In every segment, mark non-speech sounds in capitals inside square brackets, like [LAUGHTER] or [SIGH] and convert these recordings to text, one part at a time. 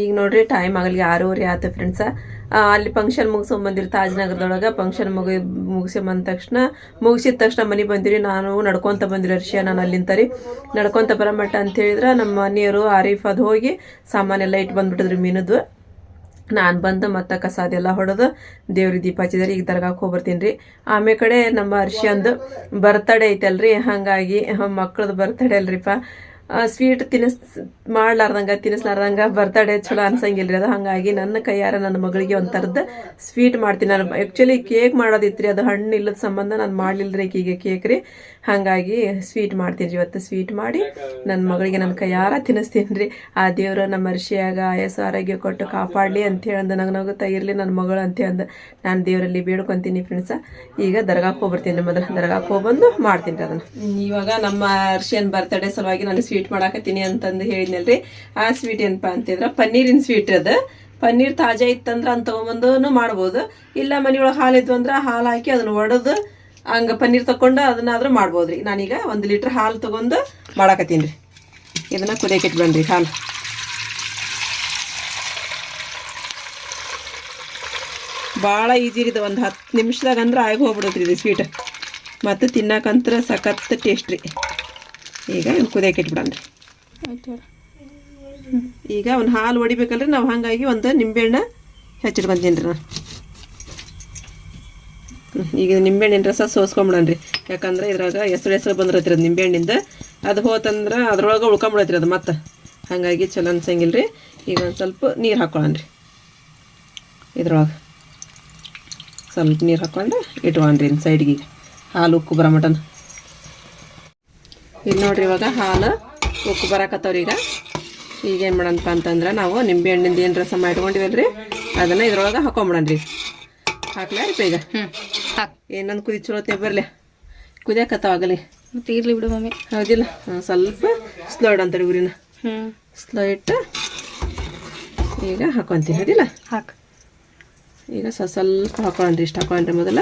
ಈಗ ನೋಡ್ರಿ ಟೈಮ್ ಆಗಲಿ ಆರೂವರೆ ಆಯ್ತು ಫ್ರೆಂಡ್ಸ ಅಲ್ಲಿ ಫಂಕ್ಷನ್ ಮುಗಿಸ್ಕೊಂಬಂದಿರಿ ತಾಜ್ನಗರದೊಳಗೆ. ಫಂಕ್ಷನ್ ಮುಗಿ, ಮುಗಿಸಿ ಬಂದ ತಕ್ಷಣ, ಮುಗಿಸಿದ ತಕ್ಷಣ ಮನೆ ಬಂದಿರಿ. ನಾನು ನಡ್ಕೊತ ಬಂದಿರಿ ಅರ್ಷ ನಾನು ಅಲ್ಲಿಂದ ರೀ ನಡ್ಕೊತ ಬರಮಟ್ಟ ಅಂತ ಹೇಳಿದ್ರೆ ನಮ್ಮ ಮನೆಯವರು ಆರೀಫ್ ಅದು ಹೋಗಿ ಸಾಮಾನೆಲ್ಲ ಇಟ್ಟು ಬಂದ್ಬಿಟ್ಟಿದ್ರಿ ಮೀನದ್ದು ನಾನು ಬಂದು ಮತ್ತೆ ಕಸ ಅದೆಲ್ಲ ಹೊಡೆದು ದೇವ್ರಿಗೆ ದೀಪ ಹಚ್ಚಿದಾರೆ. ಈಗ ದರ್ಗಾಕ್ಕೆ ಹೋಗ್ಬರ್ತೀನಿ ರೀ ಆಮೇಲೆ ಕಡೆ ನಮ್ಮ ಅರ್ಷಿಯಂದು ಬರ್ತಡೇ ಐತಲ್ರಿ. ಹಾಗಾಗಿ ಮಕ್ಳದ್ದು ಬರ್ತಡೇ ಅಲ್ರಿಪ್ಪ ಸ್ವೀಟ್ ತಿನ್ನಿಸ್ ಮಾಡ್ಲಾರ್ದಂಗ ತಿನ್ನಿಸ್ಲಾರ್ದಂಗ ಬರ್ತಡೇ ಚಲೋ ಅನ್ಸಂಗಿಲ್ರಿ. ಅದು ಹಾಗಾಗಿ ನನ್ನ ಕೈಯಾರ ನನ್ನ ಮಗಳಿಗೆ ಒಂಥರದ್ದು ಥರದ್ದು ಸ್ವೀಟ್ ಮಾಡ್ತೀನಿ. ನಾನು ಆ್ಯಕ್ಚುಲಿ ಕೇಕ್ ಮಾಡೋದಿತ್ತು ರೀ ಅದು ಹಣ್ಣು ಇಲ್ಲದ ಸಂಬಂಧ ನಾನು ಮಾಡಲಿಲ್ಲ ರೀ ಈಗ ಕೇಕ್ ರೀ. ಹಾಗಾಗಿ ಸ್ವೀಟ್ ಮಾಡ್ತೀನಿ ಇವತ್ತು ಸ್ವೀಟ್ ಮಾಡಿ ನನ್ನ ಮಗಳಿಗೆ ನನ್ನ ಕೈಯಾರ ತಿನ್ನಿಸ್ತೀನಿ ರೀ ಆ ದೇವ್ರ ನಮ್ಮ ಅರ್ಷಿಯಾಗ ಆಯಸ್ಸು ಆರೋಗ್ಯ ಕೊಟ್ಟು ಕಾಪಾಡಲಿ ಅಂತ ಹೇಳಂದು ನಂಗೆ ನಗುತ್ತಾ ಇರಲಿ ನನ್ನ ಮಗಳು ಅಂತ ನಾನು ದೇವರಲ್ಲಿ ಬೇಡ್ಕೊತೀನಿ ಫ್ರೆಂಡ್ಸ ಈಗ ದರ್ಗಾಕ್ಕೆ ಹೋಗ್ಬಿಡ್ತೀನಿ. ಮೊದಲು ದರ್ಗಾಕ್ಕೆ ಹೋಗ್ಬಂದು ಮಾಡ್ತೀನಿ ರೀ ಅದನ್ನು ಇವಾಗ ನಮ್ಮ ಅರ್ಷಿಯನ್ ಬರ್ತಡೇ ಸಲುವಾಗಿ ನಾನು ಸ್ವೀಟ್ ಮಾಡಾಕತ್ತೀನಿ ಅಂತಂದು ಹೇಳಿದ್ನಲ್ರಿ. ಆ ಸ್ವೀಟ್ ಏನಪ್ಪ ಅಂತಿದ್ರೆ ಪನ್ನೀರಿನ ಸ್ವೀಟ್ ಅದು. ಪನ್ನೀರ್ ತಾಜಾ ಇತ್ತಂದ್ರೆ ಅಂತ ತಗೊಂಬಂದು ಮಾಡ್ಬೋದು. ಇಲ್ಲ ಮನೆಯೊಳಗೆ ಹಾಲು ಇದ್ವು ಅಂದ್ರೆ ಹಾಲು ಹಾಕಿ ಅದನ್ನ ಒಡೆದು ಹಂಗೆ ಪನ್ನೀರ್ ತಕೊಂಡು ಅದನ್ನಾದ್ರೂ ಮಾಡ್ಬೋದ್ರಿ. ನಾನೀಗ ಒಂದು ಲೀಟ್ರ್ ಹಾಲು ತಗೊಂಡು ಮಾಡಾಕತ್ತೀನಿ ರೀ. ಇದನ್ನ ಕುದಿಯಕ್ಕೆ ಇಟ್ಬಂದ್ರಿ ಹಾಲು. ಭಾಳ ಈಜಿ ಇದು. ಒಂದು ಹತ್ತು ನಿಮಿಷದಾಗ ಅಂದ್ರೆ ಆಗಿ ಹೋಗ್ಬಿಡುತ್ತೆ ಇದು ಸ್ವೀಟ್. ಮತ್ತು ತಿನ್ನಕಂತ್ರ ಸಖತ್ ಟೇಸ್ಟ್ ರೀ. ಈಗ ಇವ್ನು ಕುದಿಯಕ್ಕೆ ಇಟ್ಬಿಡನ್ರಿ. ಈಗ ಒಂದು ಹಾಲು ಹೊಡಿಬೇಕಲ್ರಿ ನಾವು ಹಾಗಾಗಿ ಒಂದು ನಿಂಬೆಹಣ್ಣು ಹೆಚ್ಚಿಟ್ಕೊಂತೀನಿ ರೀ ನಾನು. ಈಗ ನಿಂಬೆಹಣ್ಣಿನ ರಸ ಸೋಸ್ಕೊಂಬಿಡನ್ರಿ. ಯಾಕಂದ್ರೆ ಇದ್ರಾಗ ಹೆಸರು ಹೆಸರು ಬಂದಿರತ್ರಿ ಅದು ನಿಂಬೆಹಣ್ಣಿಂದ. ಅದು ಹೋತಂದ್ರೆ ಅದ್ರೊಳಗೆ ಉಳ್ಕೊಂಬಿಡತ್ರಿ ಅದು ಮತ್ತೆ. ಹಾಗಾಗಿ ಚಲೋ ಅನ್ಸಂಗಿಲ್ಲ ರೀ ಈಗ ಒಂದು ಸ್ವಲ್ಪ ನೀರು ಹಾಕ್ಕೊಳ್ಳನ್ರಿ ಇದ್ರೊಳಗೆ ಸ್ವಲ್ಪ ನೀರು ಹಾಕ್ಕೊಂಡು ಇಟ್ಕೊಂಡ್ರಿ ಇನ್ನು ಸೈಡ್ಗೆ ಈಗ. ಹಾಲು, ಉಕ್ಕು ಬರೋ ಮಟನ್. ಈಗ ನೋಡ್ರಿ ಇವಾಗ ಹಾಲು, ಉಕ್ಕು ಬರಕತ್ತವ್ರಿ ಈಗ. ಈಗ ಏನು ಮಾಡಣಪ್ಪ ಅಂತಂದ್ರೆ ನಾವು ನಿಂಬೆ ಹಣ್ಣಿಂದ ಏನು ರಸ ಮಾಡ್ಕೊಂಡಿವಲ್ರಿ ಅದನ್ನು ಇದ್ರೊಳಗೆ ಹಾಕೊಂಬಿಡನ್ರಿ. ಹಾಕ್ಲಾ ರೀ ಈಗ. ಹ್ಞೂ ಏನೊಂದು ಕುದಿ ಚಲೋತ್ತೆ ಬರಲಿ. ಕುದಿಯಾಕತ್ತಾವಾಗಲಿ ಮತ್ತೆ ಇರ್ಲಿ ಬಿಡು ಮಮ್ಮಿ. ಹೌದಿಲ್ಲ? ಹಾಂ ಸ್ವಲ್ಪ ಸ್ಲೋ ಇಡಂತಾರೆ ಊರಿನ. ಹ್ಞೂ ಸ್ಲೋ ಇಟ್ಟು ಈಗ ಹಾಕೊತೀನಿ ಹೌದಿಲ್ಲ? ಹಾಕ್. ಈಗ ಸ್ವಲ್ಪ ಸ್ವಲ್ಪ ಹಾಕೊಂಡ್ರಿ ಇಷ್ಟು ಹಾಕೊಂಡ್ರಿ ಮೊದಲ.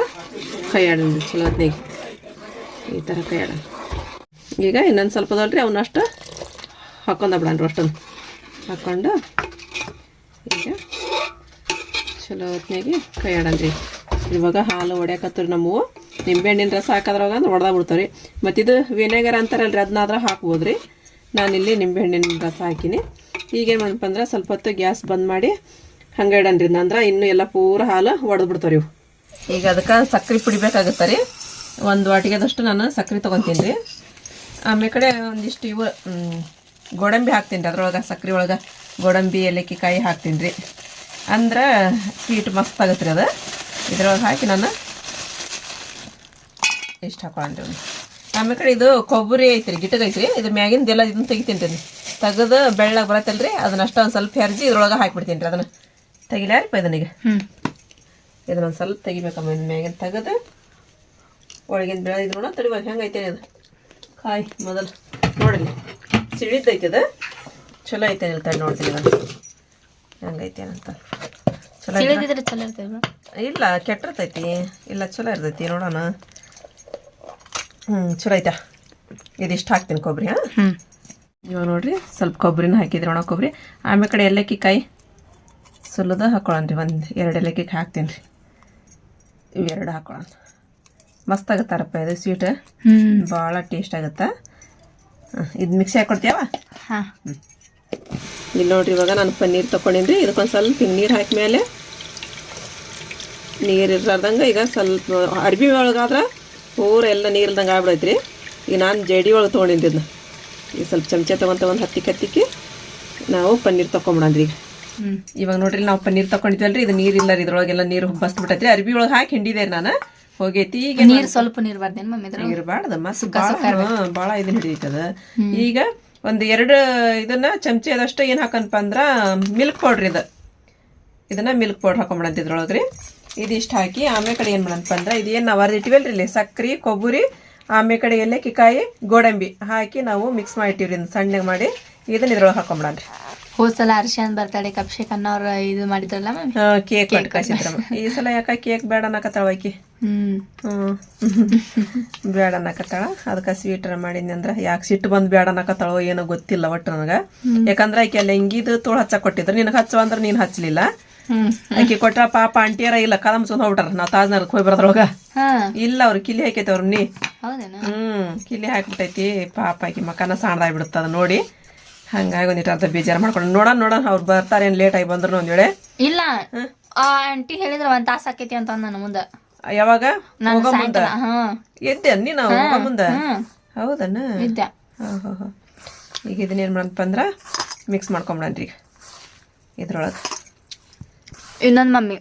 ಕೈ ಚಲೋ ಹೊತ್ನಾಗ ಈ ಥರ ಕೈ ಈಗ ಇನ್ನೊಂದು ಸ್ವಲ್ಪ ಅದಲ್ರಿ ಅವನ್ನಷ್ಟು ಹಾಕೊಂಡ ಬಿಡನ್ರಿ ಅಷ್ಟೊಂದು. ಹಾಕ್ಕೊಂಡು ಈಗ ಚಲೋ ಹೊತ್ನಾಗೆ ಕೈ ಇವಾಗ ಹಾಲು ಒಡೆಯಕತ್ತರಿ ನಮ್ಮವು ನಿಂಬೆಹಣ್ಣಿನ ರಸ ಹಾಕೋದ್ರಾಗ ಒಡ್ದಾಗ ಬಿಡ್ತಾವ್ರಿ ಮತ್ತು ಇದು ವಿನೆಗರ್ ಅಂತಾರಲ್ರಿ ಅದನ್ನಾದ್ರೆ ಹಾಕ್ಬೋದು ರೀ ನಾನಿಲ್ಲಿ ನಿಂಬೆಹಣ್ಣಿನ ರಸ ಹಾಕಿನಿ. ಈಗೇನು ಮಾಡಪ್ಪ ಅಂದ್ರೆ ಸ್ವಲ್ಪ ಹೊತ್ತು ಗ್ಯಾಸ್ ಬಂದ್ ಮಾಡಿ ಹಂಗೆ ಇಡನ್ರಿ ಅಂದ್ರೆ ಇನ್ನೂ ಎಲ್ಲ ಪೂರ ಹಾಲು ಒಡೆದು ಬಿಡ್ತಾವ್ರಿ ಇವು. ಈಗ ಅದಕ್ಕೆ ಸಕ್ಕರೆ ಪುಡಿಬೇಕಾಗತ್ತೆ ರೀ ಒಂದು ವಾಟಿಗೆದಷ್ಟು ನಾನು ಸಕ್ಕರೆ ತೊಗೊತೀನಿ ರೀ ಆಮೇಲೆ ಕಡೆ ಒಂದಿಷ್ಟು ಇವು ಗೋಡಂಬಿ ಹಾಕ್ತೀನಿ ರೀ ಅದ್ರೊಳಗೆ ಸಕ್ಕರೆ ಒಳಗೆ ಗೋಡಂಬಿ, ಏಲಕ್ಕಿ ಕಾಯಿ ಹಾಕ್ತೀನಿ ರೀ ಅಂದ್ರೆ ಸ್ವೀಟ್ ಮಸ್ತ್ ಆಗತ್ತೆ ರೀ ಅದು. ಇದ್ರೊಳಗೆ ಹಾಕಿ ನಾನು ಇಷ್ಟು ಹಾಕೊಳ್ಳಿ ಆಮೇಲೆ ಕಡೆ ಇದು ಕೊಬ್ಬರಿ ಐತ್ರಿ ಗಿಟಗ ಐತ್ರಿ. ಇದು ಮ್ಯಾಗಿಂದ ಎಲ್ಲ ಇದನ್ನ ತೆಗಿತೀನಿ ತೆಗೆದು ಬೆಳ್ಳಗೆ ರೀ ಅದನ್ನ ಅಷ್ಟು ಒಂದು ಸ್ವಲ್ಪ ಹೆರ್ಜಿ ಇದ್ರೊಳಗೆ ಹಾಕಿಬಿಡ್ತೀನಿ ರೀ ಅದನ್ನು. ತೆಗಿಲಾರಿಪ್ಪ ಇದನ್ನೀಗ? ಹ್ಞೂ ಇದನ್ನೊಂದು ಸ್ವಲ್ಪ ತೆಗಿಬೇಕಮ್ಮ ಇನ್ನು ಮ್ಯಾಗಿನ ತೆಗೆದು ಒಳಗಿಂದ ಬೆಳೆ ಇದು ತಡಿಬೇಕು ಹೆಂಗೆ ಐತೆ ಅದು ಕಾಯಿ ಮೊದಲು. ನೋಡಿರಿ ಸಿಳಿದೈತೆ ಅದು ಚಲೋ ಐತೆ ತಡಿ ನೋಡ್ತೀನಿ ನಾನು. ಹೆಂಗೈತೆ ಅಂತ ಚಲೋ ಚಲೋ ಇರ್ತದೆ ಇಲ್ಲ ಕೆಟ್ಟಿರ್ತೈತಿ. ಇಲ್ಲ ಚಲೋ ಇರ್ತೈತಿ ನೋಡೋಣ. ಹ್ಞೂ ಚಲೋ ಐತಾ. ಇದಿಷ್ಟು ಹಾಕ್ತೀನಿ ಕೊಬ್ಬರಿ ಹಾಂ? ಹ್ಞೂ ಇವಾಗ ನೋಡಿರಿ ಸ್ವಲ್ಪ ಕೊಬ್ಬರಿನ ಹಾಕಿದ್ರಿ ಒಣ ಕೊಬ್ಬರಿ ಆಮೇಲೆ ಕಡೆ ಏಲಕ್ಕಿ ಕಾಯಿ ಸುಲದ ಹಾಕೊಳ್ಳೋಣ ಒಂದು ಎರಡು ಏಲಕ್ಕಿ ಹಾಕ್ತೀನಿ ರೀ. ಇವೆರಡು ಹಾಕೊಳ್ಳೋಣ. ಮಸ್ತ್ ಆಗುತ್ತಾರಪ್ಪ ಇದು ಸ್ವೀಟ್. ಹ್ಞೂ ಭಾಳ ಟೇಸ್ಟ್ ಆಗುತ್ತೆ. ಇದು ಮಿಕ್ಸಿ ಹಾಕ್ಕೊಡ್ತೀಯವ ಹಾಂ. ಇಲ್ಲಿ ನೋಡಿರಿ ಇವಾಗ ನಾನು ಪನ್ನೀರ್ ತೊಗೊಂಡಿನಿ ಇದಕ್ಕೊಂದು ಸ್ವಲ್ಪ ನೀರು ಹಾಕಿ ಮೇಲೆ ನೀರು ಇರ್ಲಾರ್ದಂಗೆ ಈಗ ಸ್ವಲ್ಪ ಅರ್ಬಿ ಒಳಗಾದ್ರೆ ಪೂರ ಎಲ್ಲ ನೀರಿಲ್ದಂಗೆ ಆಗ್ಬಿಡೈತ್ರಿ. ಈಗ ನಾನು ಜಡಿ ಒಳಗೆ ತೊಗೊಂಡಿನಿ ಇದನ್ನ. ಈಗ ಸ್ವಲ್ಪ ಚಮಚ ತೊಗೊಂತ ಒಂದು ಹತ್ತಿ ಕತ್ತಿಕ್ಕಿ ನಾವು ಪನ್ನೀರ್ ತೊಗೊಂಬಿಡನ್ರಿ ಈಗ. ಹ್ಞೂ ಇವಾಗ ನೋಡ್ರಿ ನಾವು ಪನ್ನೀರ್ ತೊಗೊಂಡಿದ್ವಲ್ರಿ ಇದು ನೀರಿಲ್ಲ ರೀ ಇದ್ರೊಳಗೆಲ್ಲ ನೀರು ಬಸ್ಬಿಟ್ಟೈತ್ರಿ ಅರ್ಬಿ ಒಳಗೆ ಹಾಕಿ ಹಿಂಡಿದೆ ರೀ ನಾನು. ಹೋಗೈತಿ ಈಗ ನೀರು ಸ್ವಲ್ಪ ನೀರು ಬರ್ದೇನು ಮಮ್ಮಿ ಇದ್ರ ಇರಬಾರ್ದು ಮಸ್ತ್ ಭಾಳ ಭಾಳ ಇದನ್ನ ಹಿಡಿತದ. ಈಗ ಒಂದು ಎರಡು ಇದನ್ನ ಚಮಚಿ ಅದಷ್ಟು ಏನು ಹಾಕನ್ಪ ಅಂದ್ರ ಮಿಲ್ಕ್ ಪೌಡ್ರ್ ಇದು. ಇದನ್ನ ಮಿಲ್ಕ್ ಪೌಡ್ರ್ ಹಾಕೊಂಬಿಡಂತ ಇದ್ರೊಳಗ್ರಿ. ಇದಿಷ್ಟು ಹಾಕಿ ಆಮೇಲೆ ಕಡೆ ಏನು ಮಾಡಂತ ಅಂದ್ರೆ ಇದೇನು ನಾವು ಅರ್ದಿಟ್ಟಿವಲ್ರಿ ರೀ ಸಕ್ರೆ ಕೊಬ್ಬರಿ ಆಮೇಲೆ ಕಡೆ ಏಲಕ್ಕಿ ಕಾಯಿ ಗೋಡಂಬಿ ಹಾಕಿ ನಾವು ಮಿಕ್ಸ್ ಮಾಡಿಟ್ಟಿವ್ರಿ ಸಣ್ಣಗೆ ಮಾಡಿ. ಇದನ್ನ ಇದ್ರೊಳಗೆ ಹಾಕೊಂಬಿಡನ್ರಿ ಹೋದ ಸಲ ಅರ್ಶನ್ ಬರ್ತಡೆ ಕಪ್ಶೇಕ್ ಅನ್ನೋರು ಇದು ಮಾಡಿದ್ರಲ್ಲ ಮ್ಯಾಮ್? ಕೇಕ್ ಕಳ್ಸಿದ್ರಮ್ಮ ಈ ಸಲ ಯಾಕ ಕೇಕ್ ಬೇಡ ಅನ್ನಕತ್ತಾಳ ಆಕಿ? ಹ್ಮ್. [LAUGHS] ಬೇಡ ಅನ್ನಕತ್ತಾಳ. ಅದಕ್ಕೆ ಸ್ವೀಟ್ ಮಾಡಿದ್ನಿ ಅಂದ್ರ ಯಾಕೆ ಸಿಟ್ಟು ಬಂದು ಬೇಡ ಅನ್ನಕತ್ತಾಳೋ ಏನೋ ಗೊತ್ತಿಲ್ಲ ಒಟ್ಟು ನನಗೆ. ಯಾಕಂದ್ರೆ ಆಕೆ ಲೆಂಗಿದು ತೋಳು ಹಚ್ಚ ಕೊಟ್ಟಿದ್ರು. ನಿನಗೆ ಹಚ್ಚು ಅಂದ್ರೆ ನೀನು ಹಚ್ಚಲಿಲ್ಲ ಆಕೆ ಕೊಟ್ರ ಪಾಪ ಆಂಟಿಯರ ಇಲ್ಲ ಕದಮ್ಸ್ಕೊಂಡ್ ಹೋಗ್ಬಿಟ್ರ ನಾವು ತಾಜ್ನಗರಕ್ಕೆ ಹೋಗಿ ಬರೋದ್ರೊಳಗ. ಇಲ್ಲ ಅವ್ರ ಕಿಲಿ ಹಾಕೈತಿ ಅವ್ರ ನೀ. ಹ್ಮ್ ಕಿಲಿ ಹಾಕ್ಬಿಟ್ಟೈತಿ. ಪಾಪ ಆಕಿ ಮಕನ ಸಾಣ್ದಾಗ್ಬಿಡುತ್ತೆ ಅದು ನೋಡಿ. ಹಂಗಾಗಿ ಒಂದಿಟ್ಟು ಅರ್ಧ ಬೇಜಾರು ಮಾಡ್ಕೊಂಡು ನೋಡೋಣ ನೋಡೋಣ ಅವ್ರು ಬರ್ತಾರೇನು ಲೇಟ್ ಆಗಿ ಬಂದ್ರು ಒಂದ್ ವೇಳೆ. ಇಲ್ಲ ಆ ಆಂಟಿ ಹೇಳಿದ್ರ ಒಂದ್ ತಾಸ ಆಕೈತಿ ಅಂತ ನನ್ನ ಮುಂದ. ಯಾವಾಗ? ಮುಂದ? ಎದ್ದೆ ನೀ ಹೋಗೋ ಮುಂದ? ಹೌದನ್ನ ಇದ್ದೆ ಈಗ ಇದನ್ನ ಮಾಡಪ್ಪ ಅಂದ್ರ ಮಿಕ್ಸ್ ಮಾಡ್ಕೊಂಬಿಡನ್ರಿ ಇದ್ರೊಳಗೆ. ಇನ್ನೊಂದ್ ಮಮ್ಮಿ.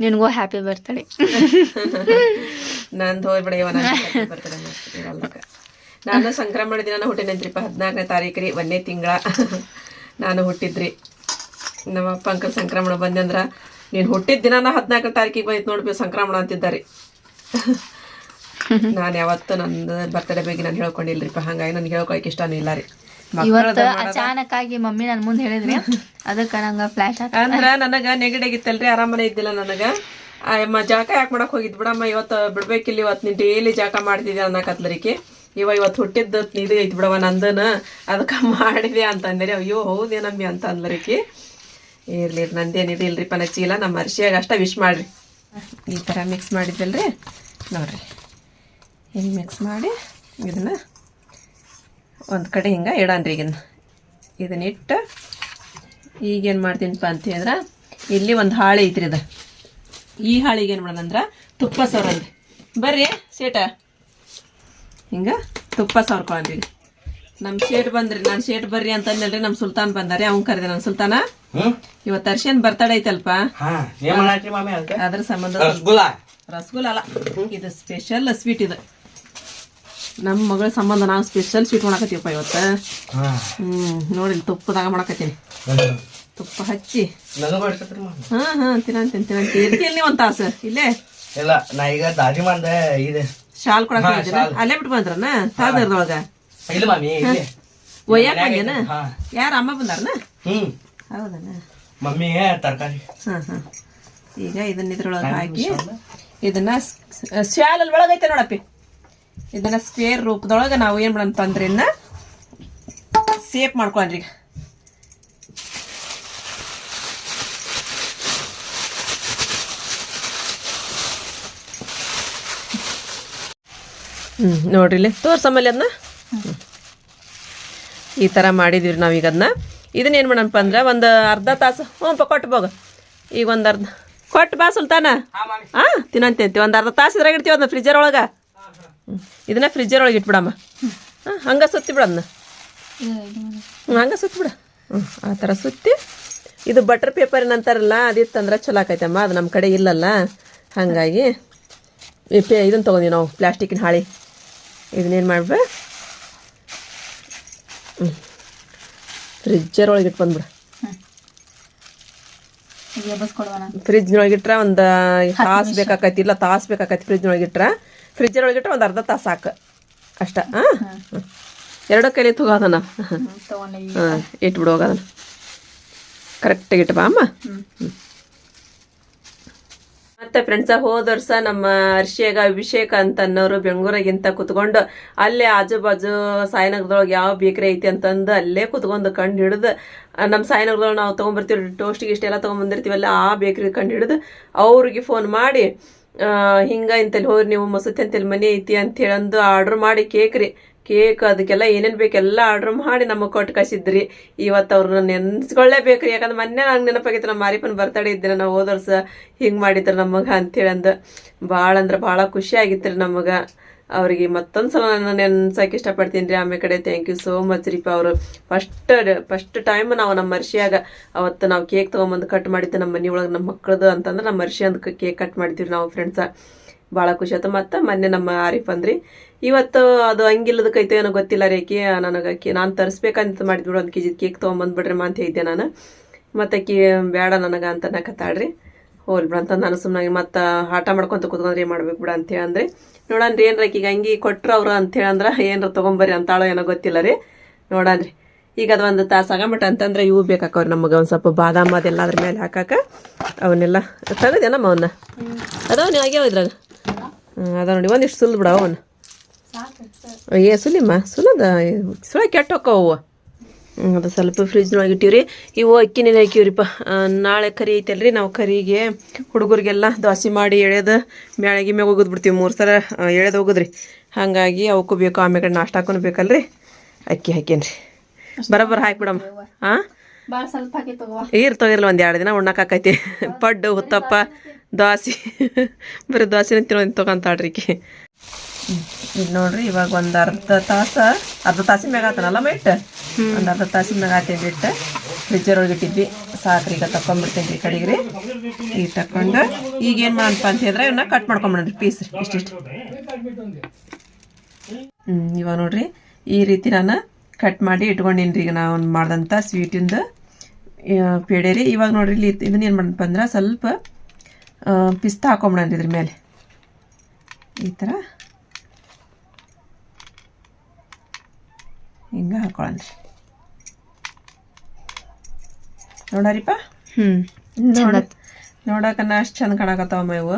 ನಿನಗೂ ಹ್ಯಾಪಿ ಬರ್ತಡೆ ನಂದು ಹೋಗ್ಬಿಡ ಇವ ಬರ್ತದೆ ಇರಲ್ಲಕ್ಕ ನಾನು ಸಂಕ್ರಮಣ ದಿನ ಹುಟ್ಟಿನಂತ್ರಿಪ್ಪ ಹದಿನಾಲ್ಕನೇ ತಾರೀಕು ರೀ ಒಂದೇ ತಿಂಗಳ. [LAUGHS] ನಾನು ಹುಟ್ಟಿದ್ರಿ. ನಮ್ಮ ಅಪ್ಪ ಅಂಕಲ್ ಸಂಕ್ರಮಣ ಬಂದಂದ್ರ ನೀನು ಹುಟ್ಟಿದ ದಿನ ಹದಿನಾಲ್ಕನೇ ತಾರೀಕಿಗೆ ಬಂದಿತ್ತು ನೋಡ್ಬೇಕು ಸಂಕ್ರಮಣ ಅಂತಿದ್ದಾರೆ. [LAUGHS] ನಾನು ಯಾವತ್ತೂ ನನ್ನ ಬರ್ತಡೇ ಬಗ್ಗೆ ನಾನು ಹೇಳ್ಕೊಂಡಿಲ್ರಿಪ್ಪ. ಹಂಗಾಗಿ ನನಗೆ ಹೇಳ್ಕೊಳಕ್ಕೆ ಇಷ್ಟನೂ ಇಲ್ಲ ರೀ. ಇವತ್ತ ಅಚಾನಕ್ ಆಗಿ ಮಮ್ಮಿ ನನ್ ಮುಂದೆ ಹೇಳಿದ್ರಿ ಅದಕ್ಕ ನಂಗ ಫ್ಲಾಶ್ ಅಂದ್ರ ನನಗ ನೆಗಡಿ ಆಗಿತ್ತಲ್ರಿ ಆರಾಮನೆ ಇದ್ದಿಲ್ಲ ನನಗ. ಅಮ್ಮ ಜಾಕ ಯಾಕೆ ಮಾಡಕ್ ಹೋಗಿದ್ ಬಿಡಮ್ಮ ಇವತ್ತು ಬಿಡ್ಬೇಕಿಲ್ಲ ಇವತ್ತು ನೀನ್ ಡೈಲಿ ಜಾಕ ಮಾಡ್ತಿದ್ದೆ ಅನ್ನಕತ್ಲರಿಕೆ ಇವ ಇವತ್ತು ಹುಟ್ಟಿದ್ದು ಇದು ಐತಿ ಬಿಡವ ನಂದನ ಅದಕ್ಕೆ ಮಾಡಿದೆ ಅಂತ ಅಂದ್ರಿ ಅಯ್ಯೋ ಹೌದೇನಮ್ಮಿ ಅಂತ ಅಂದ್ಲರಿಕೆ. ಇರ್ಲಿ ನಂದೇನಿದೆ ಇಲ್ರಿ ಪನ ಚೀಲ ನಮ್ಮ ಅರ್ಶಿಯಾಗ ಅಷ್ಟ ವಿಶ್ ಮಾಡ್ರಿ. ಈ ಥರ ಮಿಕ್ಸ್ ಮಾಡಿದ್ದಲ್ರಿ. ನೋಡ್ರಿ ಹಿಂಗೆ ಮಿಕ್ಸ್ ಮಾಡಿ ಇದನ್ನ ಒಂದು ಕಡೆ ಹಿಂಗೆ ರೀ ಈಗಿನ. ಇದನ್ನ ಇಟ್ಟು ಈಗೇನು ಮಾಡ್ತೀನಪ್ಪ ಅಂತ ಹೇಳಿದ್ರೆ ಇಲ್ಲಿ ಒಂದು ಹಾಳೆ ಐತ್ರಿ ಇದು. ಈ ಹಾಳಿಗೆ ಏನು ಮಾಡೋದಂದ್ರೆ ತುಪ್ಪ ಸವರನ್ರಿ ಬರ್ರಿ ಸೇಟ ಹಿಂಗೆ ತುಪ್ಪ ಸವರ್ಕೊಳನ್ರಿ ಈಗ ನಮ್ಮ ಶೇಟ್ ಬಂದ್ರಿ ನಾನು ಶೇಟ್ ಬರ್ರಿ ಅಂತ ಅಂದಲ್ರಿ ನಮ್ಮ ಸುಲ್ತಾನ್ ಬಂದಾರೆ ಅವ್ನು ಕರೆದೆ ನನ್ನ ಸುಲ್ತಾನ. ಇವತ್ತು ಅರ್ಶನ್ ಬರ್ತಡೇ ಐತಲ್ಪ. ಅದ್ರ ಸಂಬಂಧ ರಸಗುಲ್ಲ? ರಸಗುಲ್ಲ ಅಲ್ಲ. ಇದು ಸ್ಪೆಷಲ್ ಸ್ವೀಟ್ ಇದು. ನಮ್ಮ ಮಗಳ ಸಂಬಂಧ ನಾವು ಸ್ಪೆಷಲ್ ಸ್ವೀಟ್ ಮಾಡಕತ್ತೀವಪ್ಪ ಇವತ್ತು. ಹ್ಞೂ ನೋಡಿ ತುಪ್ಪದಾಗ ಮಾಡಕತ್ತೀನಿ. ತುಪ್ಪ ಹಚ್ಚಿ. ಹಾ ಹಾ ತಿನ್ನಂತೀನಿ ತಿನ್ನಂತೀನಿ ಇರ್ತೀನಿ ನೀವು ಒಂದು ತಾಸು ಇಲ್ಲೇ? ಇಲ್ಲ ನಾ ಈಗ ದಾದಿ ಮಂದ ಇದೆ. ಶಾಲ್ ಕೊಡಕ್. ಅಲ್ಲೇ ಬಿಟ್ಟು ಬಂದ್ರನ? ತಾದರ್ದೊಳಗ ಇಲ್ಲ ಮಾಮಿ ಒಯ್ಯಾಕ ಬಂದೇನ ಯಾರ ಅಮ್ಮ ಬಂದಾರನ? ಹ್ಮ್. ಹೌದನ? ಮಮ್ಮಿ ತರಕಾರಿ. ಹಾ ಹಾ. ಈಗ ಇದನ್ನ ಇದ್ರೊಳಗೆ ಹಾಕಿ ಇದನ್ನ ಶಾಲ್ ಅಲ್ಲಿ ಒಳಗೈತೆ ನೋಡಪ್ಪಿ. ಇದನ್ನ ಸ್ಕ್ವೇರ್ ರೂಪದೊಳಗೆ ನಾವು ಏನ್ ಮಾಡೋಣ ಅಂದ್ರೆ ಇನ್ನ ಸೇಪ್ ಮಾಡ್ಕೊಂಡ್ರಿ. ಈಗ ಹ್ಮ್ ನೋಡ್ರಿ ಇಲ್ಲಿ. ತೋರ್ಸಮ್ಮಲ್ಲಿ ಅದನ್ನ ಈ ಥರ ಮಾಡಿದ್ವಿ ನಾವೀಗ ಅದನ್ನ ಇದನ್ನ ಏನು ಮಾಡಪ್ಪ ಅಂದ್ರೆ ಒಂದು ಅರ್ಧ ತಾಸು ಹ್ಞೂಪ್ಪ ಕೊಟ್ಟು ಹೋಗ. ಈಗ ಒಂದು ಅರ್ಧ. ಕೊಟ್ಟು ಬಾ ಸುಲ್ತಾನ. ಹಾಂ ತಿನ್ನಂತೈತಿ ಒಂದು ಅರ್ಧ ತಾಸು ಇದ್ರಾಗ ಇಡ್ತೀವಿ ಅದನ್ನ ಫ್ರಿಜರ್ ಒಳಗೆ ಇದನ್ನ ಫ್ರಿಜ್ಜರ್ ಒಳಗೆ ಇಟ್ಬಿಡಮ್ಮ. ಹಾಂ ಹಂಗೆ ಸುತ್ತಿ ಬಿಡ ಹ್ಞೂ ಹಂಗೆ ಸುತ್ತಿ ಬಿಡ. ಹ್ಞೂ ಆ ಥರ ಸುತ್ತಿ. ಇದು ಬಟರ್ ಪೇಪರ್ ಏನಂತಾರಲ್ಲ ಅದಿತ್ತಂದ್ರೆ ಚಲೋ ಆಕೈತಮ್ಮ ಅದು ನಮ್ಮ ಕಡೆ ಇಲ್ಲಲ್ಲ. ಹಾಗಾಗಿ ಈ ಪೇ ಇದನ್ನು ತೊಗೊಂಡಿವಿ ನಾವು ಪ್ಲಾಸ್ಟಿಕ್ಕಿನ ಹಾಳಿ. ಇದನ್ನೇನು ಮಾಡ್ಬ? ಹ್ಞೂ ಫ್ರಿಜ್ಜರ್ ಒಳಗೆ ಇಟ್ಟು ಬಂದ್ಬಿಡ. ಈಗ ಎಬ್ಬಸ್ಕೊಡ್ವನ? ಫ್ರಿಜ್ನೊಳಗೆ ಇಟ್ರೆ ಒಂದು ತಾಸು ಬೇಕಾಕೈತಿ ಇಲ್ಲ ತಾಸು ಬೇಕಾಕೈತಿ ಫ್ರಿಜ್ನೊಳಗೆ ಇಟ್ರೆ. ಫ್ರಿಜ್ಜರ್ ಒಳಗಿಟ್ಟು ಒಂದ್ ಅರ್ಧ ತಾಸು ಸಾಕು. ಅಷ್ಟ ಹಾಂ ಎರಡು ಕೈಲಿ ತಗೋದನ ಹಾಂ ಇಟ್ಬಿಡು ಹೋಗೋದನ್ನ ಕರೆಕ್ಟಾಗಿ ಇಟ್ಟು ಬಾ ಅಮ್ಮ. ಮತ್ತೆ ಫ್ರೆಂಡ್ಸ ಹೋದ ವರ್ಷ ನಮ್ಮ ಅರ್ಷಿಯಾಗ ಅಭಿಷೇಕ ಅಂತ ಅನ್ನೋರು ಬೆಂಗಳೂರಾಗಿಂತ ಕುತ್ಕೊಂಡು ಅಲ್ಲೇ ಆಜು ಬಾಜು ಸಾಯಿನಗರದೊಳಗೆ ಯಾವ ಬೇಕರಿ ಐತಿ ಅಂತಂದು ಅಲ್ಲೇ ಕುತ್ಕೊಂಡು ಕಂಡು ಹಿಡಿದು ನಮ್ಮ ಸಾಯಿನಗರದೊಳಗೆ ನಾವು ತೊಗೊಂಬರ್ತೀವಿ ಟೋಸ್ಟಿಗೆ ಇಷ್ಟೆಲ್ಲ ಎಲ್ಲ ತೊಗೊಂಬಂದಿರ್ತೀವಲ್ಲ ಆ ಬೇಕರಿ ಕಂಡು ಹಿಡಿದು ಅವ್ರಿಗೆ ಫೋನ್ ಮಾಡಿ ಹಿಂಗೆ ಇಂತಲ್ಲಿ ಹೋಗ್ರಿ ನೀವು ಮಸೂತಿ ಅಂತೇಳಿ ಮನೆ ಐತಿ ಅಂತ ಅಂದು ಆರ್ಡ್ರ್ ಮಾಡಿ ಕೇಕ್ ರೀ. ಕೇಕ್ ಅದಕ್ಕೆಲ್ಲ ಏನೇನು ಬೇಕೆಲ್ಲ ಆರ್ಡ್ರ್ ಮಾಡಿ ನಮಗೆ ಕೊಟ್ಟು ಕಳಿಸಿದ್ರಿ. ಇವತ್ತು ಅವ್ರನ್ನ ನೆನ್ಸ್ಕೊಳ್ಳೇಬೇಕ್ರಿ ಯಾಕಂದ್ರೆ ಮೊನ್ನೆ ನಂಗೆ ನೆನಪಾಗಿತ್ತು, ನಮ್ಮ ಮಾರಿಪನ್ ಬರ್ತಡೇ ಇದ್ದೀನಿ ನಾವು ಹೋದ ವರ್ಷ ಹಿಂಗೆ ಮಾಡಿದ್ರು ನಮಗೆ ಅಂತೇಳಿ ಅಂದು. ಭಾಳ ಅಂದ್ರೆ ಭಾಳ ಖುಷಿ ಆಗಿತ್ತು ರೀ ನಮಗೆ. ಅವ್ರಿಗೆ ಮತ್ತೊಂದು ಸಲ ನಾನು ನೆನ್ಸಕ್ಕೆ ಇಷ್ಟಪಡ್ತೀನಿ ರೀ. ಆಮೇಲೆ ಕಡೆ ಥ್ಯಾಂಕ್ ಯು ಸೋ ಮಚ್ ರೀಪ ಅವರು. ಫಸ್ಟ್ ಫಸ್ಟ್ ಟೈಮ್ ನಾವು ನಮ್ಮ ಮರ್ಷಿಯಾಗ ಅವತ್ತು ನಾವು ಕೇಕ್ ತೊಗೊಂಬಂದು ಕಟ್ ಮಾಡಿದ್ದು ನಮ್ಮ ಮನೆ ಒಳಗೆ ನಮ್ಮ ಮಕ್ಕಳದು ಅಂತಂದ್ರೆ ನಮ್ಮ ಮರ್ಷಿ ಅಂತ ಕೇಕ್ ಕಟ್ ಮಾಡ್ತೀವಿ ನಾವು ಫ್ರೆಂಡ್ಸ ಭಾಳ ಖುಷಿ ಆಯ್ತು. ಮತ್ತು ಮೊನ್ನೆ ನಮ್ಮ ಆರಿಫ್ ಅಂದ್ರಿ. ಇವತ್ತು ಅದು ಹಂಗಿಲ್ಲದಕ್ಕೈತೆ ಏನೋ ಗೊತ್ತಿಲ್ಲ ಆಕೆ. ನನಗೆ ಆಕೆ, ನಾನು ತರಿಸ್ಬೇಕಂತ ಮಾಡಿದ್ಬಿಡು ಒಂದು ಕೆ ಜಿ ಕೇಕ್ ತೊಗೊಂಬಂದ್ಬಿಡ್ರಿ ಅಂತ ಇದ್ದೆ ನಾನು. ಮತ್ತು ಕೇ ಬೇಡ ನನಗೆ ಅಂತ ನಕತ್ತಾಳ್ರಿ ಹೋಲ್ ಬಿಡ ಅಂತ ನಾನು ಸುಮ್ಮನೆ ಮತ್ತೆ ಆಟ ಮಾಡ್ಕೊಂತ ಕೂತ್ಕೊಂಡ್ರೆ ಏನು ಮಾಡ್ಬೇಕು ಬಿಡ ಅಂತೇಳಿ ನೋಡನ್ ನೋಡನ್ರಿ ಏನ್ರ ಈಗ ಹಂಗೆ ಕೊಟ್ರು ಅವ್ರು ಅಂತೇಳಿ ಅಂದ್ರೆ ಏನ್ರ ತೊಗೊಂಬರ್ರಿ ಅಂತಾಳೋ ಏನೋ ಗೊತ್ತಿಲ್ಲ ರೀ. ನೋಡನ್ರಿ ಈಗ ಅದು ಒಂದು ತಾಸು ಆಗಮಟ ಅಂತಂದ್ರೆ ಇವು ಬೇಕಾಕವ್ರಿ ನಮಗೆ ಒಂದು ಸ್ವಲ್ಪ ಬಾದಾಮ್ ಅದೆಲ್ಲ ಅದ್ರ ಮೇಲೆ ಹಾಕಾಕ ಅವನ್ನೆಲ್ಲ ತೆಗದೇನಮ್ಮ ಅವನ್ನ ಅದಾವ ನೀವು ಆಗ್ಯಾವ ಇದ್ರಾಗ? ಅದ ನೋಡಿ ಒಂದಿಷ್ಟು ಸುಲ್ ಬಿಡ ಅವನು. ಏ ಸುಲಿಮ್ಮ ಸುಲದ ಸುಳ ಕೆಟ್ಟ ಹೋಕ್ಕವು ಅದು ಸ್ವಲ್ಪ ಫ್ರಿಜ್ನೊಳಗೆ ಇಟ್ಟಿವ್ರಿ. ಇವು ಅಕ್ಕಿ ನೆನೆ ಹಾಕಿವ್ರಿಪ್ಪ. ನಾಳೆ ಕರಿ ಐತಲ್ರಿ ನಾವು ಕರಿಗೆ ಹುಡುಗರಿಗೆಲ್ಲ ದೋಸೆ ಮಾಡಿ ಎಳೆದು ಮ್ಯಾಳಗಿ ಮ್ಯಾಗ ಹೋಗೋದು ಬಿಡ್ತೀವಿ. ಮೂರು ಸಲ ಎಳೆದು ಹೋಗೋದ್ರಿ. ಹಾಗಾಗಿ ಅವಕ್ಕೂ ಬೇಕು ಆಮೇಲೆ ನಾಷ್ಟಾಕೂ ಬೇಕಲ್ರಿ. ಅಕ್ಕಿ ಹಾಕೇನ್ರಿ ಬರೋಬ್ಬರ ಹಾಕ್ಬಿಡಮ್ಮ ಹಾಂ? ಇರಲ್ಲ ಒಂದು ಎರಡು ದಿನ ಉಣ್ಣಕ್ಕಾಕೈತಿ ಪಡ್ಡು ಹುತ್ತಪ್ಪ ದೋಸೆ ಬರೀ ದೋಸೆನ ತಿನ್ನೋದು ತೊಗೊಂತಾಳ್ರಿ ಈಗ ನೋಡ್ರಿ ಇವಾಗ ಒಂದು ಅರ್ಧ ತಾಸ ಅರ್ಧ ತಾಸಿನ ಮ್ಯಾಗ ಆತನಲ್ಲ ಮೈಟ್ ಒಂದು ಅರ್ಧ ತಾಸಿನ ಮ್ಯಾಗ ಆತೇವಿ ಬಿಟ್ಟು ಫ್ರಿಜ್ಜರ್ ಒಳಗೆ ಇಟ್ಟಿದ್ವಿ. ಸಾಕ್ರಿ ಈಗ ತಕೊಂಡ್ಬಿಡ್ತೇನೆ ಈ ಕಡೆಗೆ ರೀ ಈಗ ತಕೊಂಡು ಈಗ ಏನು ಮಾಡಪ್ಪ ಅಂತ ಹೇಳಿದ್ರೆ ಇವನ್ನ ಕಟ್ ಮಾಡ್ಕೊಂಬಿಡ್ರಿ ಪೀಸ್ ಇಷ್ಟಿಷ್ಟು ಹ್ಞೂ ಇವಾಗ ನೋಡ್ರಿ ಈ ರೀತಿ ನಾನು ಕಟ್ ಮಾಡಿ ಇಟ್ಕೊಂಡೀನಿ ರೀ ಈಗ ನಾವು ಮಾಡ್ದಂಥ ಸ್ವೀಟಿಂದು ಪೇಡೆ ರೀ ಇವಾಗ ನೋಡ್ರಿ ಇಲ್ಲಿ ಇದನ್ನ ಏನು ಮಾಡಪ್ಪ ಅಂದ್ರೆ ಸ್ವಲ್ಪ ಪಿಸ್ತಾ ಹಾಕೊಂಬಿಡನ್ರಿ ಇದ್ರ ಮೇಲೆ. ಈ ಥರ ಹಿಂಗೆ ಹಾಕೊಳ್ಳನ್ರಿ ನೋಡರಿಪ್ಪ ಹ್ಞೂ ನೋಡ. ನೋಡಕನ್ನ ಅಷ್ಟು ಚಂದ ಕಾಣಕತ್ತಾವಮ್ಮ ಇವು.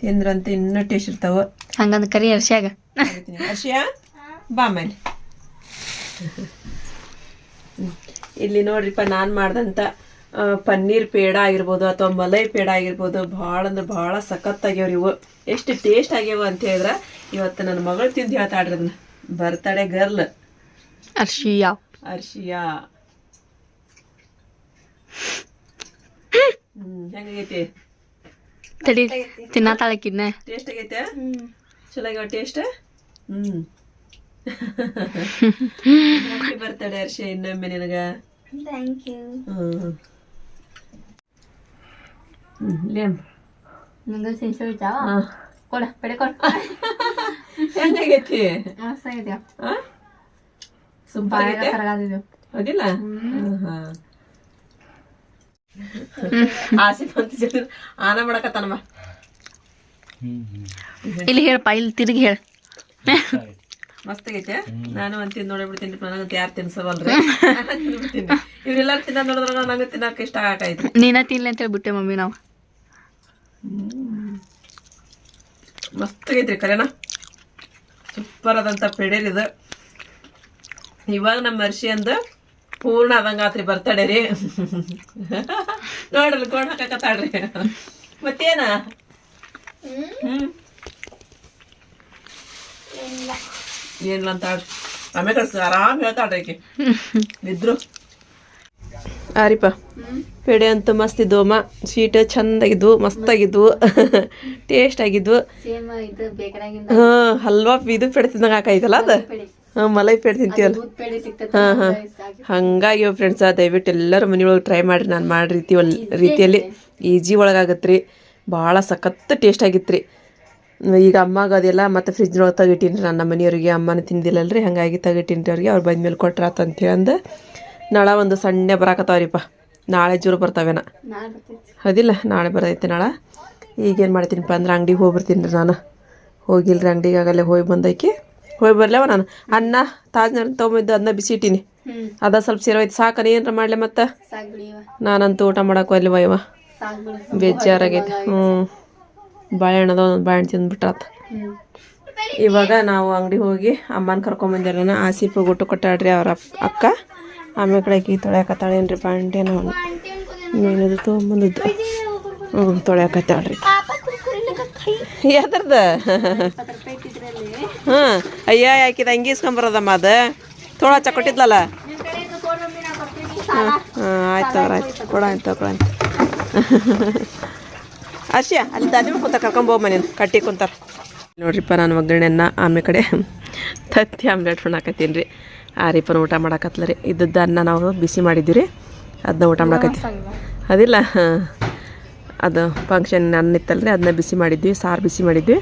ತಿಂದ್ರಂತ ಇನ್ನೂ ಟೇಸ್ಟ್ ಇರ್ತಾವ. ಹಂಗಂದ ಕರಿ ಅರ್ಶ್ಯಾಗ. ಅರ್ಶಿಯಾ ಬಾ ಮೇಲೆ ಇಲ್ಲಿ ನೋಡ್ರಿಪ್ಪ ನಾನು ಮಾಡ್ದಂಥ ಪನ್ನೀರ್ ಪೇಡ ಆಗಿರ್ಬೋದು ಅಥವಾ ಮಲೈ ಪೇಡ ಆಗಿರ್ಬೋದು ಭಾಳ ಅಂದ್ರೆ ಭಾಳ ಸಖತ್ತಾಗ್ಯಾವ್ರಿ ಇವು. ಎಷ್ಟು ಟೇಸ್ಟ್ ಆಗ್ಯಾವ ಅಂತ ಹೇಳಿದ್ರೆ ಇವತ್ತು ನನ್ನ ಮಗಳು ತಿಂದು ಹೇಳ್ತಾಡ್ರಿ ಅದನ್ನ. Birthday girl. ಅರ್ಶಿಯಾ. ಅರ್ಷಿಯಾ ಹ್ಮ್ ಹೆಂಗೈತಿ ತಡಿ ತಿನ್ನತಾಳಕಿನ್ನ ಟೇಸ್ಟ್ ಆಗೈತೆ? ಚಲೋ ಆಗ್ಯಾವ ಟೇಸ್ಟ್ ಹ್ಮ್. ಹ್ಯಾಪಿ ಬರ್ತಡೆ ಹರ್ಷ ಇನ್ನೊಮ್ಮೆ ನಿನಗ? ಥ್ಯಾಂಕ್ ಯು ಹ್ಮ್. ಹ್ಮ್ ಲೇಮ್ ನಿಂಗೆ ಇದ್ದಾವ ಹಾ. ಕೊಡ ಬೆಳೆ ಕೊಡ. ಹೆಂಗಾಗೈತಿ? ಆ? ಸೂಪರ್ ಆಗೈತೆ ಹೌದಿಲ್ಲ ಹಾ ಆಸಿಫ್ ಬಂತ ಆನ ಮಾಡಕತ್ತಾನಮ್ಮ ಇಲ್ಲಿ ಹೇಳಪ್ಪ ಇಲ್ಲಿ ತಿರುಗಿ ಹೇಳ. ಮಸ್ತ್ ಆಗೈತೆ? ನಾನು ಒಂದ್ ನೋಡಿ ನೋಡಿಬಿಡ್ತೀನಿ ನನಗಂತ ಯಾರು ತಿನ್ಸವಲ್ರಿ? ತಿನ್ಬಿಡ್ತೀನಿ ಇವ್ರೆಲ್ಲಾರು ತಿನ್ನ ನೋಡಿದ್ರ ನಂಗೆ ತಿನ್ನಕ್ಕೆ ಇಷ್ಟ ಆಗಾಕೈತಿ ನೀನ ತಿನ್ಲಿ ಅಂತ ಹೇಳಿ ಬಿಟ್ಟೆ ಮಮ್ಮಿ ನಾವು. ಮಸ್ತ್ ಆಗೈತ್ರಿ ಕರೆನ. ಸೂಪರ್ ಆದಂತ ಪೆಡೇರ್ ಇದು. ಇವಾಗ ನಮ್ಮ ಅರ್ಷಿ ಅಂದ ಪೂರ್ಣ ಆದಂಗಾತ್ರಿ ಬರ್ತಡೆ ರೀ. ನೋಡ್ರಿ ಗೋಣ ಹಾಕತ್ತಾಳ್ರಿ ಮತ್ತೇನ? ಹ್ಮ್. ಏನಿಲ್ಲ ಅಂತ ಆಮೇಲೆ ಕಳ್ಸ ಆರಾಮ್ ಹೇಳ್ತಾಳ್ರಿ ಈಕೆ ಬಿದ್ರು ಆರಿಪ ಪೇಡೆ ಅಂತ ಮಸ್ತ್ ಇದ್ವು ಅಮ್ಮ. ಸ್ವೀಟ್ ಚಂದಾಗಿದ್ವು ಮಸ್ತಾಗಿದ್ವು. ಟೇಸ್ಟ್ ಆಗಿದ್ವು ಹಾ ಹಲ್ವಾ ಇದು ಪೇಡೆ ತಿಂದಂಗ ಹಾಕೈತಲ್ಲ ಅದ? ಹಾ ಮಲೈ ಪೇಡೆ ತಿಂತೀವಲ್ಲ ಹಾಂ ಹಾಂ. ಹಂಗಾಗಿ ಫ್ರೆಂಡ್ಸ್ ದಯವಿಟ್ಟು ಎಲ್ಲರೂ ಮನೆಯೊಳಗೆ ಟ್ರೈ ಮಾಡಿರಿ. ನಾನು ಮಾಡಿ ರೀತಿ ಒಲ್ ರೀತಿಯಲ್ಲಿ ಈಜಿ ಒಳಗಾಗತ್ತೆ ರೀ. ಭಾಳ ಸಖತ್ ಟೇಸ್ಟ್ ಆಗಿತ್ತು ರೀ. ಈಗ ಅಮ್ಮಗೆ ಅದೆಲ್ಲ ಮತ್ತೆ ಫ್ರಿಜ್ನೊಳಗೆ ತೆಗಿಟ್ಟೀನಿ ರೀ ನನ್ನ ಮನೆಯವ್ರಿಗೆ ಅಮ್ಮನ ತಿಂದಿಲ್ಲಲ್ರಿ. ಹಾಗಾಗಿ ತೆಗಿಟ್ಟೀನಿ ರೀ ಅವ್ರಿಗೆ. ಅವ್ರು ಬಂದ್ಮೇಲೆ ಕೊಟ್ರಾತ ಅಂತೇಳಿ ಅಂದು ನಾಳೆ ಒಂದು ಸಣ್ಣ ಬರಾಕತ್ತಾವ್ರಿಪ್ಪ. ನಾಳೆ ಜೋರು ಬರ್ತಾವೇನ? ಅದಿಲ್ಲ ನಾಳೆ ಬರ್ತೈತೆ ನಾಳೆ. ಈಗೇನು ಮಾಡ್ತೀನಿಪ್ಪ ಅಂದ್ರೆ ಅಂಗಡಿಗೆ ಹೋಗ್ಬಿಡ್ತೀನಿ ರೀ ನಾನು. ಹೋಗಿಲ್ರಿ ಅಂಗಡಿಗೆ ಆಗಲ್ಲೇ ಹೋಗಿ ಬಂದೈಕಿ. ಹೋಗಿ ಬರ್ಲೇವ ನಾನು. ಅನ್ನ ತಾಜ್ನ ತೊಗೊಂಬಂದು ಅದನ್ನ ಬಿಸಿ ಇಟ್ಟಿನಿ ಅದ ಸ್ವಲ್ಪ ಸೇರೋಯ್ತು ಸಾಕನ ಏನ್ರ ಮಾಡ್ಲೆ ಮತ್ತೆ? ಸಾಕ್ ನಾನಂತೂ ಊಟ ಮಾಡಕ್ಕೆ ಅಲ್ವ ಇವ? ಸಾಕ್ ಬೇಜಾರಾಗೈತೆ. ಹ್ಞೂ ಬಾಳೆಹಣ್ಣದ ಒಂದು ಬಾಳೆಹಣ್ಣು ತಿಂದ್ಬಿಟ್ರಾತ. ಇವಾಗ ನಾವು ಅಂಗಡಿ ಹೋಗಿ ಅಮ್ಮನ ಕರ್ಕೊಂಬಂದಿರೋನ ಆಸಿಪ್ ಗುಟ್ಟು ಕೊಟ್ಟಾಡ್ರಿ ಅವ್ರ ಅಕ್ಕ. ಆಮೇಲೆ ಕಡೆಗೆ ತೊಳ್ಯಾಕತ್ತಾಳೇನ್ರಿ ಬಾಂಡೆ ನಾವು ಏನಿದು ತೊಗೊಂಬಂದದ್ದು. ಹ್ಞೂ ತೊಳ್ಯಾಕತ್ತಾಳ್ರಿ. [LAUGHS] ಯಾವ್ದ್ರದ ಹಾಂ ಅಯ್ಯ ಯಾಕಿದ ಹಂಗೆ ಇಸ್ಕೊಂಬರೋದಮ್ಮ ಅದು? ತೊಳ ಚಕೊಟ್ಟಿದ್ಲಲ್ಲ ಹಾಂ ಆಯ್ತು ಅವ್ರ ಆಯ್ತು ಕೊಡ ಆಯ್ತು [LAUGHS] ಅರ್ಷಿಯ, ಅಲ್ಲಿ ದಾದಿ ಕುಂತ ಕರ್ಕೊಂಬೋಮ್ಮ ನೀನು ಕಟ್ಟಿ ಕುಂತಾರ. ನೋಡ್ರಿಪ್ಪ, ನಾನು ಒಗ್ಗರಣೆನ ಆಮೆ ಕಡೆ [LAUGHS] ತತ್ತಿ ಆಮ್ಲೆಟ್ ಮಾಡಾಕತ್ತೀನಿ ರೀ ಆರಿಪ್ಪನ ಊಟ ಮಾಡಾಕತ್ಲ ರೀ ಇದ್ದದ್ದು ಅನ್ನ ನಾವು ಬಿಸಿ ಮಾಡಿದ್ದೀವಿ ರೀ ಅದನ್ನ ಊಟ ಮಾಡಾಕತ್ತೀವಿ. ಅದಿಲ್ಲ? ಹಾಂ ಅದು ಫಂಕ್ಷನ್ ಅನ್ನ ಇತ್ತಲ್ರಿ ಅದನ್ನ ಬಿಸಿ ಮಾಡಿದ್ವಿ ಸಾರು ಬಿಸಿ ಮಾಡಿದ್ವಿ.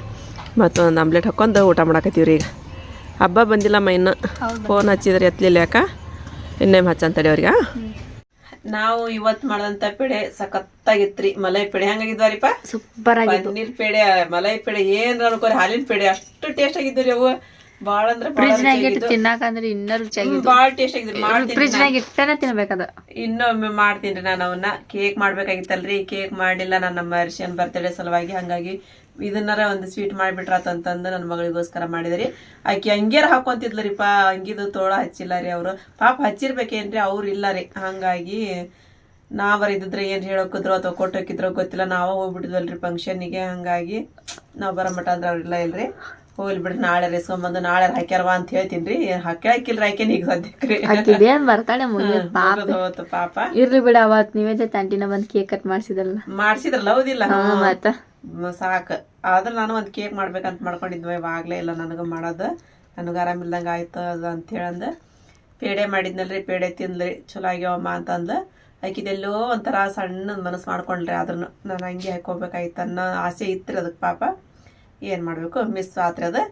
ಮತ್ತೊಂದು ಆಮ್ಲೆಟ್ ಹಾಕ್ಕೊಂಡು ಊಟ ಮಾಡಾಕತ್ತೀವಿ ರೀ ಈಗ. ಹಬ್ಬ ಬಂದಿಲ್ಲಮ್ಮ ಇನ್ನು. ಫೋನ್ ಹಚ್ಚಿದ್ರೆ ಎತ್ತಲಿಲ್ಲ ಯಾಕ? ಇನ್ನೇಮ್ ಹಚ್ಚಂತಡಿ ಅವ್ರಿಗ ನಾವು ಇವತ್ತು ಮಾಡಿದಂಥ ಪೇಡೆ ಸಖತ್ತಾಗಿತ್ರಿ ಮಲೈ ಪೇಡೆ. ಹೆಂಗಾಗಿದ್ವಾರಿಪ್ಪ? ಸೂಪರ್ ಆಗಿ ಪನ್ನೀರ್ ಪೇಡೆ ಮಲೈ ಪೇಡೆ ಏನ್ ಅನ್ಕೋರಿ ಹಾಲಿನ ಪೇಡೆ ಅಷ್ಟು ಟೇಸ್ಟ್ ಆಗಿದ್ರಿ ರೀ ಅವು. ಭಾಳ ಅಂದ್ರೆ ಇಟ್ಟು ಇನ್ನೂ ಟೇಸ್ಟ್ ಇಟ್ಟನೆ ತಿನ್ಬೇಕದ. ಇನ್ನೊಮ್ಮೆ ಮಾಡ್ತೀನಿ ನಾನು ಅವನ್ನ. ಕೇಕ್ ಮಾಡ್ಬೇಕಾಗಿತ್ತಲ್ರಿ? ಕೇಕ್ ಮಾಡಿಲ್ಲ ನಾನು ನಮ್ಮ ಅರ್ಶಿಯನ್ ಬರ್ತಡೇ ಸಲುವಾಗಿ. ಹಂಗಾಗಿ ಇದನ್ನಾರ ಒಂದು ಸ್ವೀಟ್ ಮಾಡಿಬಿಟ್ರಾತಂತಂದು ನನ್ನ ಮಗಳಿಗೋಸ್ಕರ ಮಾಡಿದ್ರಿ. ಆಕೆ ಅಂಗಿಯರ್ ಹಾಕೊಂತಿದ್ಲರಿಪ್ಪ ಅಂಗಿದು ತೋಳ ಹಚ್ಚಿಲ್ಲ ರೀ ಅವರು. ಪಾಪ ಹಚ್ಚಿರ್ಬೇಕೇನ್ರಿ? ಅವ್ರು ಇಲ್ಲ ರೀ. ಹಂಗಾಗಿ ನಾವರ ಇದ್ರೆ ಏನು ಹೇಳೋಕಿದ್ರು ಅಥವಾ ಕೊಟ್ಟೋಕಿದ್ರೋ ಗೊತ್ತಿಲ್ಲ. ನಾವ ಹೋಗ್ಬಿಟ್ಟಿದ್ವಲ್ರಿ ಫಂಕ್ಷನಿಗೆ ಹಂಗಾಗಿ ನಾವ್ ಬರೋ ಮಟ್ಟ ಅಂದ್ರೆ ಅವ್ರಿಲ್ಲ ಇಲ್ರಿ. ಹೋಗ್ಲಿ ಬಿಡ್ರಿ ನಾಳೆ ರೆಸ್ಕೊಂಬಂದು ನಾಳೆ ಹಾಕ್ಯಾರವ ಅಂತ ಹೇಳ್ತೀನಿ ರೀ. ಹಾಕ್ಯಾಕಿಲ್ರಿ ಹಾಕ್ಯಾನ ಈಗ ಸದ್ಯಕ್ಕೆ ರೀ. ಆಕಿದೇನ್ ಬರ್ತಾಳೆ ಪಾಪ. ಪಾಪ. ಇರ್ಲಿ ಬಿಡ ಅವತ್ ನೀವೇ ತಂಟಿನ ಬಂದ್ ಕೇಕ್ ಕಟ್ ಮಾಡ್ಸಿದಲ್ಲ. ಮಾಡ್ಸಿದ್ರಲ್ಲ ಹೌದಿಲ್ಲ. ಸಾಕ. ಆದ್ರೆ ನಾನು ಒಂದ್ ಕೇಕ್ ಮಾಡ್ಬೇಕಂತ ಮಾಡ್ಕೊಂಡಿದ್ವಿ ಇವಾಗಲೇ ಇಲ್ಲ ನನಗೆ ಮಾಡೋದು. ನನಗೆ ಆರಾಮಿಲ್ದಂಗೆ ಆಯ್ತು ಅದು ಅಂತ ಹೇಳಂದ. ಪೇಡೆ ಮಾಡಿದ್ನಲ್ರಿ ಪೇಡೆ ತಿಂದ್ರಿ ಚಲೋ ಆಗ್ಯಾವಮ್ಮ ಅಂತಂದು. ಆಕಿದೆಲ್ಲೋ ಒಂಥರ ಸಣ್ಣ ಮನಸ್ಸು ಮಾಡ್ಕೊಂಡ್ರಿ ಆದ್ರೂ ನಾನು ಹಂಗೆ ಹಾಕೋಬೇಕಾಯ್ತು ಅನ್ನೋ ಆಸೆ ಇತ್ತು ಅದಕ್ಕೆ ಪಾಪ. ಏನು ಮಾಡಬೇಕು? ಮಿಸ್ ಆತ್ರಿ ಅದು.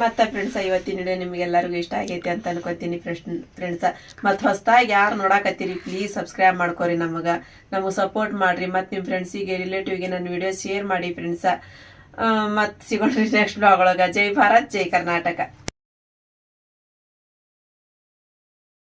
ಮತ್ತೆ ಫ್ರೆಂಡ್ಸ ಇವತ್ತಿನ ವಿಡಿಯೋ ನಿಮಗೆಲ್ಲರಿಗೂ ಇಷ್ಟ ಆಗೈತಿ ಅಂತ ಅನ್ಕೋತೀನಿ ಫ್ರೆಶ್ ಫ್ರೆಂಡ್ಸ ಮತ್ತು ಹೊಸ್ದಾಗಿ ಯಾರು ನೋಡಾಕತ್ತೀರಿ ಪ್ಲೀಸ್ ಸಬ್ಸ್ಕ್ರೈಬ್ ಮಾಡ್ಕೊರಿ ನಮಗೆ. ನಮಗೆ ಸಪೋರ್ಟ್ ಮಾಡಿರಿ. ಮತ್ತು ನಿಮ್ಮ ಫ್ರೆಂಡ್ಸಿಗೆ ರಿಲೇಟಿವ್ಗೆ ನನ್ನ ವಿಡಿಯೋ ಶೇರ್ ಮಾಡಿ ಫ್ರೆಂಡ್ಸ ಮತ್ತು ಸಿಗೋಣ್ರಿ ನೆಕ್ಸ್ಟ್ ಬ್ಲಾಗ್ ಒಳಗೆ. ಜೈ ಭಾರತ್, ಜೈ ಕರ್ನಾಟಕ.